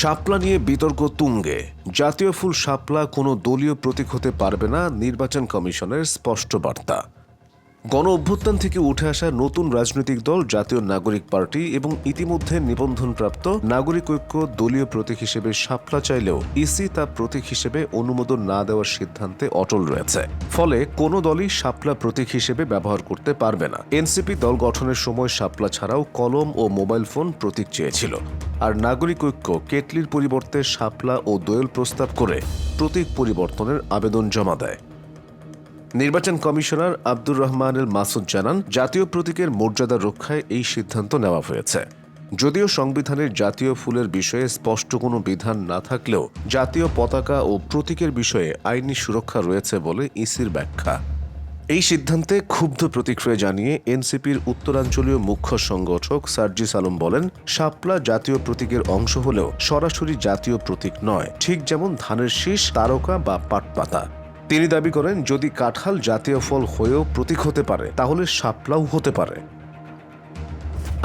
শাপলা নিয়ে বিতর্ক তুঙ্গে। জাতীয় ফুল শাপলা কোনো দলীয় প্রতীক হতে পারবে না, নির্বাচন কমিশনের স্পষ্ট বার্তা। গণ অভ্যুত্থান থেকে উঠে আসা নতুন রাজনৈতিক দল, জাতীয় নাগরিক পার্টি এবং ইতিমধ্যে নিবন্ধনপ্রাপ্ত নাগরিক ঐক্য দলীয় প্রতীক হিসেবে শাপলা চাইলেও ইসি তা প্রতীক হিসেবে অনুমোদন না দেওয়ার সিদ্ধান্তে অটল রয়েছে। ফলে কোনো দলই শাপলা প্রতীক হিসেবে ব্যবহার করতে পারবে না। এনসিপি দল গঠনের সময় শাপলা ছাড়াও কলম ও মোবাইল ফোন প্রতীক চেয়েছিল। আর নাগরিক ঐক্য কেটলির পরিবর্তে শাপলা ও দোয়েল প্রস্তাব করে প্রতীক পরিবর্তনের আবেদন জমা দেয়। নির্বাচন কমিশনার আব্দুর রহমানুল মাসুদ জানান, জাতীয় প্রতীকের মর্যাদা রক্ষায় এই সিদ্ধান্ত নেওয়া হয়েছে। যদিও সংবিধানের জাতীয় ফুলের বিষয়ে স্পষ্ট কোনো বিধান না থাকলেও জাতীয় পতাকা ও প্রতীকের বিষয়ে আইনি সুরক্ষা রয়েছে বলে ইসির ব্যাখ্যা। এই সিদ্ধান্তে ক্ষুব্ধ প্রতিক্রিয়া জানিয়ে এনসিপির উত্তরাঞ্চলীয় মুখ্য সংগঠক সার্জিস আলম বলেন, শাপলা জাতীয় প্রতীকের অংশ হলেও সরাসরি জাতীয় প্রতীক নয়, ঠিক যেমন ধানের শীষ, তারকা বা পাটপাতা। তিনি দাবি করেন, যদি কাঁঠাল জাতীয় ফল হয়েও প্রতীক হতে পারে, তাহলে শাপলাও হতে পারে।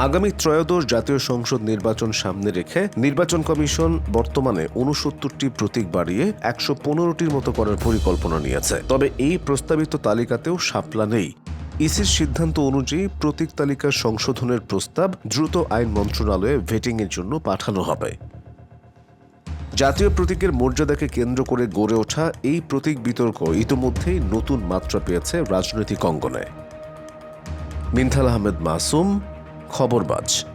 আগামী ত্রয়োদশ জাতীয় সংসদ নির্বাচন সামনে রেখে নির্বাচন কমিশন বর্তমানে উনসত্তরটি প্রতীক বাড়িয়ে একশো পনেরোটির মতো করার পরিকল্পনা নিয়েছে। তবে এই প্রস্তাবিত তালিকাতেও শাপলা নেই। ইসির সিদ্ধান্ত অনুযায়ী প্রতীক তালিকার সংশোধনের প্রস্তাব দ্রুত আইন মন্ত্রণালয়ে ভেটিংয়ের জন্য পাঠানো হবে। জাতীয় প্রতীকের মর্যাদাকে কেন্দ্র করে গড়ে ওঠা এই প্রতীক বিতর্ক ইতোমধ্যেই নতুন মাত্রা পেয়েছে রাজনৈতিক অঙ্গনে। মিনথাল আহমেদ মাসুম খবরবাজ।